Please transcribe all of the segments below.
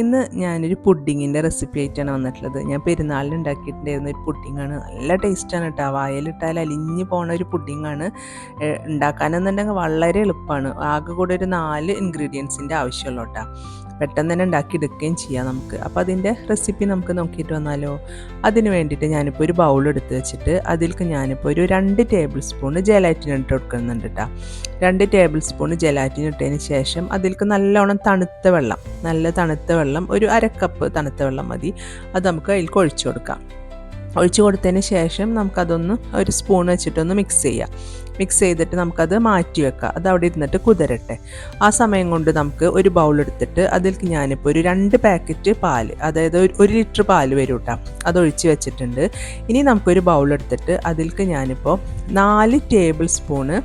ഇന്ന് ഞാനൊരു പുഡിങ്ങിന്റെ റെസിപ്പി ആയിട്ടാണ് വന്നിട്ടുള്ളത്. ഞാൻ പെരുന്നാളിന് ഉണ്ടാക്കിയിട്ടുണ്ടായിരുന്ന ഒരു പുഡിങ്ങാണ് നല്ല ടേസ്റ്റാണ് കേട്ടോ വായലിട്ടാൽ അലിഞ്ഞ് പോണ ഒരു പുഡിങ്ങാണ് ഉണ്ടാക്കാനെന്നുണ്ടെങ്കിൽ വളരെ എളുപ്പമാണ്. ആകെ കൂടെ ഒരു നാല് ഇൻഗ്രീഡിയൻസിന്റെ ആവശ്യമുള്ളൂ കേട്ടോ പെട്ടെന്ന് തന്നെ ഉണ്ടാക്കി എടുക്കുകയും ചെയ്യാം നമുക്ക്. അപ്പോൾ അതിന്റെ റെസിപ്പി നമുക്ക് നോക്കിയിട്ട് വന്നാലോ? അതിന് വേണ്ടിയിട്ട് ഞാനിപ്പോൾ ഒരു ബൗൾ എടുത്ത് വെച്ചിട്ട് അതിലേക്ക് ഞാനിപ്പോൾ ഒരു രണ്ട് ടേബിൾ സ്പൂൺ ജലാറ്റിൻ ഇട്ട് കൊടുക്കുന്നുണ്ട് കേട്ടോ രണ്ട് ടേബിൾ സ്പൂൺ ജലാറ്റിൻ ഇട്ടതിന് ശേഷം അതിലേക്ക് നല്ലോണം തണുത്ത വെള്ളം നല്ല തണുത്ത വെള്ളം ഒരു അരക്കപ്പ് തണുത്ത വെള്ളം മതി. അത് നമുക്ക് അതിൽ ഒഴിച്ചു കൊടുക്കാം. ഒഴിച്ചു കൊടുത്തതിന് ശേഷം നമുക്കതൊന്ന് ഒരു സ്പൂൺ വെച്ചിട്ടൊന്ന് മിക്സ് ചെയ്യാം. മിക്സ് ചെയ്തിട്ട് നമുക്കത് മാറ്റി വെക്കാം. അത് അവിടെ ഇരുന്നിട്ട് കുതിരട്ടെ. ആ സമയം കൊണ്ട് നമുക്ക് ഒരു ബൗൾ എടുത്തിട്ട് അതിലേക്ക് ഞാനിപ്പോൾ ഒരു രണ്ട് പാക്കറ്റ് പാൽ അതായത് ഒരു ലിറ്റർ പാൽ വരും കേട്ടോ. അത് ഒഴിച്ച് വെച്ചിട്ടുണ്ട്. ഇനി നമുക്കൊരു ബൗൾ എടുത്തിട്ട് അതിലേക്ക് ഞാനിപ്പോൾ നാല് ടേബിൾ സ്പൂണ്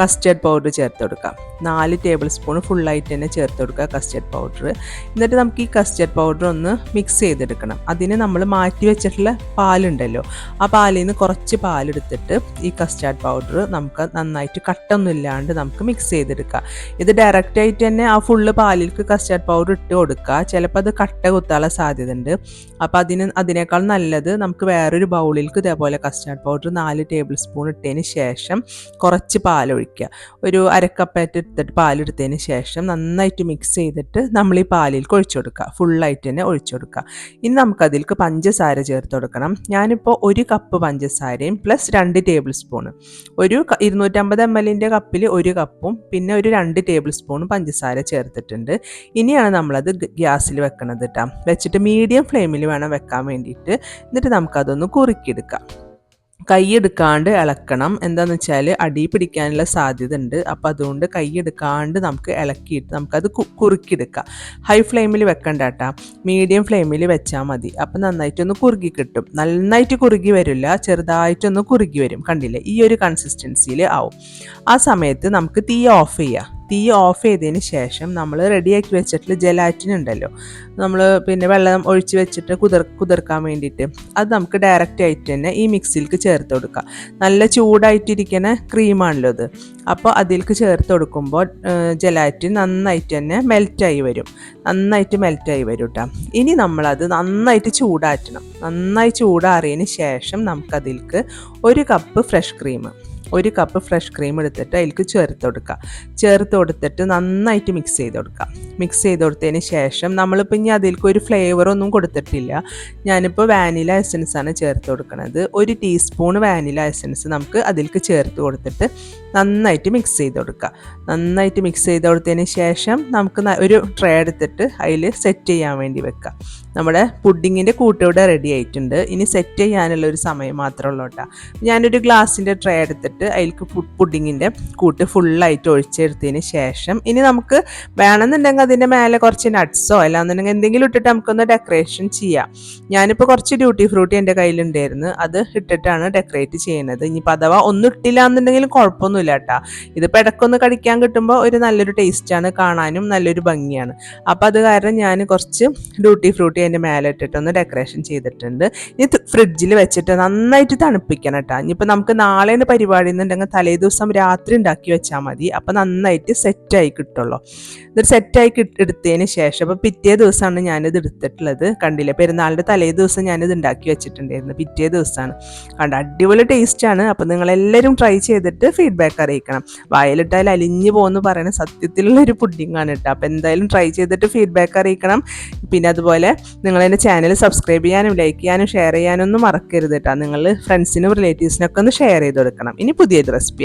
കസ്റ്റർഡ് പൗഡർ ചേർത്ത് കൊടുക്കാം നാല് ടേബിൾ സ്പൂൺ ഫുള്ളായിട്ട് തന്നെ ചേർത്ത് കൊടുക്കുക കസ്റ്റർഡ് പൗഡർ എന്നിട്ട് നമുക്ക് ഈ കസ്റ്റർഡ് പൗഡർ ഒന്ന് മിക്സ് ചെയ്തെടുക്കണം. അതിന് നമ്മൾ മാറ്റി വെച്ചിട്ടുള്ള പാലുണ്ടല്ലോ ആ പാലിൽ നിന്ന് കുറച്ച് പാലെടുത്തിട്ട് ഈ കസ്റ്റർഡ് പൗഡർ നമുക്ക് നന്നായിട്ട് കട്ടൊന്നും ഇല്ലാണ്ട് നമുക്ക് മിക്സ് ചെയ്തെടുക്കാം ഇത് ഡയറക്റ്റ് ആയിട്ട് തന്നെ ആ ഫുള്ള് പാലിൽക്ക് കസ്റ്റർഡ് പൗഡർ ഇട്ട് കൊടുക്കുക. ചിലപ്പോൾ അത് കട്ട കുത്താനുള്ള സാധ്യത ഉണ്ട് അപ്പോൾ അതിന് അതിനേക്കാൾ നല്ലത് നമുക്ക് വേറൊരു ബൗളിൽക്ക് ഇതേപോലെ കസ്റ്റർഡ് പൗഡർ നാല് ടേബിൾ സ്പൂൺ ഇട്ടതിന് ശേഷം കുറച്ച് പാൽ ഒഴിക്കുക. ഒരു അരക്കപ്പായിട്ട് എടുത്തിട്ട് പാലെടുത്തതിന് ശേഷം നന്നായിട്ട് മിക്സ് ചെയ്തിട്ട് നമ്മൾ ഈ പാലിലേക്ക് ഒഴിച്ചു കൊടുക്കുക. ഫുള്ളായിട്ട് തന്നെ ഒഴിച്ചു കൊടുക്കുക. ഇനി നമുക്കതിലേക്ക് പഞ്ചസാര ചേർത്ത് കൊടുക്കണം. ഞാനിപ്പോൾ ഒരു കപ്പ് പഞ്ചസാരയും പ്ലസ് രണ്ട് ടേബിൾ സ്പൂൺ ഒരു ഇരുന്നൂറ്റമ്പത് എം എല്ലിന്റെ കപ്പിൽ ഒരു കപ്പും പിന്നെ ഒരു രണ്ട് ടേബിൾ സ്പൂണും പഞ്ചസാര ചേർത്തിട്ടുണ്ട്. ഇനിയാണ് നമ്മളത് ഗ്യാസിൽ വെക്കണത് കേട്ടോ വെച്ചിട്ട് മീഡിയം ഫ്ലെയിമിൽ വേണം വെക്കാൻ വേണ്ടിയിട്ട്. എന്നിട്ട് നമുക്കതൊന്ന് കുറുക്കിയെടുക്കാം. കൈയെടുക്കാണ്ട് ഇളക്കണം എന്താണെന്ന് വെച്ചാൽ അടി പിടിക്കാനുള്ള സാധ്യത ഉണ്ട് അപ്പം അതുകൊണ്ട് കൈയെടുക്കാണ്ട് നമുക്ക് ഇളക്കിയിട്ട് നമുക്കത് കുറുക്കിയെടുക്കാം. ഹൈ ഫ്ലെയിമിൽ വെക്കണ്ട കേട്ടോ മീഡിയം ഫ്ലെയിമിൽ വെച്ചാൽ മതി. അപ്പം നന്നായിട്ടൊന്ന് കുറുകി കിട്ടും. നന്നായിട്ട് കുറുകി വരില്ല. ചെറുതായിട്ടൊന്ന് കുറുകി വരും. കണ്ടില്ലേ? ഈ ഒരു കൺസിസ്റ്റൻസിയിൽ ആവും. ആ സമയത്ത് നമുക്ക് തീ ഓഫ് ചെയ്യാം. തീ ഓഫ് ചെയ്തതിന് ശേഷം നമ്മൾ റെഡിയാക്കി വെച്ചിട്ടുള്ള ജലാറ്റിൻ ഉണ്ടല്ലോ. നമ്മൾ പിന്നെ വെള്ളം ഒഴിച്ച് വെച്ചിട്ട് കുതിർ കുതിർക്കാൻ വേണ്ടിയിട്ട് അത് നമുക്ക് ഡയറക്റ്റ് ആയിട്ട് തന്നെ ഈ മിക്സിയിലേക്ക് ചേർത്ത് കൊടുക്കാം. നല്ല ചൂടായിട്ടിരിക്കുന്ന ക്രീമാണല്ലോ ഇത്. അപ്പോൾ അതിലേക്ക് ചേർത്ത് കൊടുക്കുമ്പോൾ ജലാറ്റിൻ നന്നായിട്ട് തന്നെ മെൽറ്റായി വരും. നന്നായിട്ട് മെൽറ്റായി വരും കേട്ടോ ഇനി നമ്മളത് നന്നായിട്ട് ചൂടാറ്റണം. നന്നായി ചൂടാറിയതിന് ശേഷം നമുക്കതിലേക്ക് ഒരു കപ്പ് ഫ്രഷ് ക്രീം ഒരു കപ്പ് ഫ്രഷ് ക്രീം എടുത്തിട്ട് അതിലേക്ക് ചേർത്ത് കൊടുക്കുക. ചേർത്ത് കൊടുത്തിട്ട് നന്നായിട്ട് മിക്സ് ചെയ്ത് കൊടുക്കുക. മിക്സ് ചെയ്ത് കൊടുത്തതിന് ശേഷം നമ്മളിപ്പോൾ ഇനി അതിലേക്ക് ഒരു ഫ്ലേവറൊന്നും കൊടുത്തിട്ടില്ല. ഞാനിപ്പോൾ വാനില എസൻസ് ആണ് ചേർത്ത് കൊടുക്കുന്നത് ഒരു ടീസ്പൂൺ വാനില എസൻസ് നമുക്ക് അതിലേക്ക് ചേർത്ത് കൊടുത്തിട്ട് നന്നായിട്ട് മിക്സ് ചെയ്ത് കൊടുക്കുക. നന്നായിട്ട് മിക്സ് ചെയ്ത് കൊടുത്തതിന് ശേഷം നമുക്ക് ഒരു ട്രേ എടുത്തിട്ട് അതിൽ സെറ്റ് ചെയ്യാൻ വേണ്ടി വെക്കുക. നമ്മുടെ പുഡിങ്ങിന്റെ കൂട്ടിവിടെ റെഡി ആയിട്ടുണ്ട്. ഇനി സെറ്റ് ചെയ്യാനുള്ള ഒരു സമയം മാത്രമേ ഉള്ളൂ കേട്ടോ. ഞാനൊരു ഗ്ലാസിന്റെ ട്രേ എടുത്തിട്ട് അതിലേക്ക് പുഡിങ്ങിന്റെ കൂട്ട് ഫുള്ളായിട്ട് ഒഴിച്ചെടുത്തതിന് ശേഷം ഇനി നമുക്ക് വേണമെന്നുണ്ടെങ്കിൽ അതിന്റെ മേലെ കുറച്ച് നട്ട്സോ അല്ലാന്നുണ്ടെങ്കിൽ എന്തെങ്കിലും ഇട്ടിട്ട് നമുക്കൊന്ന് ഡെക്കറേഷൻ ചെയ്യാം. ഞാനിപ്പോൾ കുറച്ച് ഡ്യൂട്ടി ഫ്രൂട്ടി എന്റെ കയ്യിലുണ്ടായിരുന്നു. അത് ഇട്ടിട്ടാണ് ഡെക്കറേറ്റ് ചെയ്യുന്നത്. ഇനിയിപ്പോൾ അഥവാ ഒന്നും ഇട്ടില്ല എന്നുണ്ടെങ്കിലും കേട്ടോ ഇത് ഇടയ്ക്കൊന്ന് കടിക്കാൻ കിട്ടുമ്പോൾ ഒരു നല്ലൊരു ടേസ്റ്റാണ് കാണാനും നല്ലൊരു ഭംഗിയാണ്. അപ്പോൾ അത് കാരണം ഞാൻ കുറച്ച് ഡ്യൂട്ടി ഫ്രൂട്ടി അതിന്റെ മേലെ ഇട്ടിട്ടൊന്ന് ഡെക്കറേഷൻ ചെയ്തിട്ടുണ്ട്. ഇനി ഫ്രിഡ്ജിൽ വെച്ചിട്ട് നന്നായിട്ട് തണുപ്പിക്കണം കേട്ടോ ഇനിയിപ്പോൾ നമുക്ക് നാളെയാണ് പരിപാടി എന്നുണ്ടെങ്കിൽ തലേ ദിവസം രാത്രി ഉണ്ടാക്കി വെച്ചാൽ മതി. അപ്പോൾ നന്നായിട്ട് സെറ്റായി കിട്ടുള്ളൂ. ഇത് സെറ്റായി എടുത്തതിന് ശേഷം അപ്പോൾ പിറ്റേ ദിവസമാണ് ഞാനിത് എടുത്തിട്ടുള്ളത്. കണ്ടില്ല? പെരുന്നാളിന്റെ തലേ ദിവസം ഞാനിത് ഉണ്ടാക്കി വെച്ചിട്ടുണ്ടായിരുന്നു. പിറ്റേ ദിവസമാണ്. കണ്ട? അടിപൊളി ടേസ്റ്റാണ് അപ്പോൾ നിങ്ങളെല്ലാവരും ട്രൈ ചെയ്തിട്ട് ഫീഡ്ബാക്ക് അറിയിക്കണം വായലിട്ടാൽ അലിഞ്ഞു പോകുന്നു പറയുന്ന സത്യത്തിലുള്ള ഒരു പുഡിങ്ങാണ് കേട്ടോ. അപ്പോൾ എന്തായാലും ട്രൈ ചെയ്തിട്ട് ഫീഡ്ബാക്ക് അറിയിക്കണം. പിന്നെ അതുപോലെ നിങ്ങൾ എന്റെ ചാനൽ സബ്സ്ക്രൈബ് ചെയ്യാനും ലൈക്ക് ചെയ്യാനും ഷെയർ ചെയ്യാനും ഒന്നും മറക്കരുത് കേട്ടോ. നിങ്ങൾ ഫ്രണ്ട്സിനും റിലേറ്റീവ്സിനൊക്കെ ഒന്ന് ഷെയർ ചെയ്ത് കൊടുക്കണം. ഇനി പുതിയൊരു റെസിപ്പി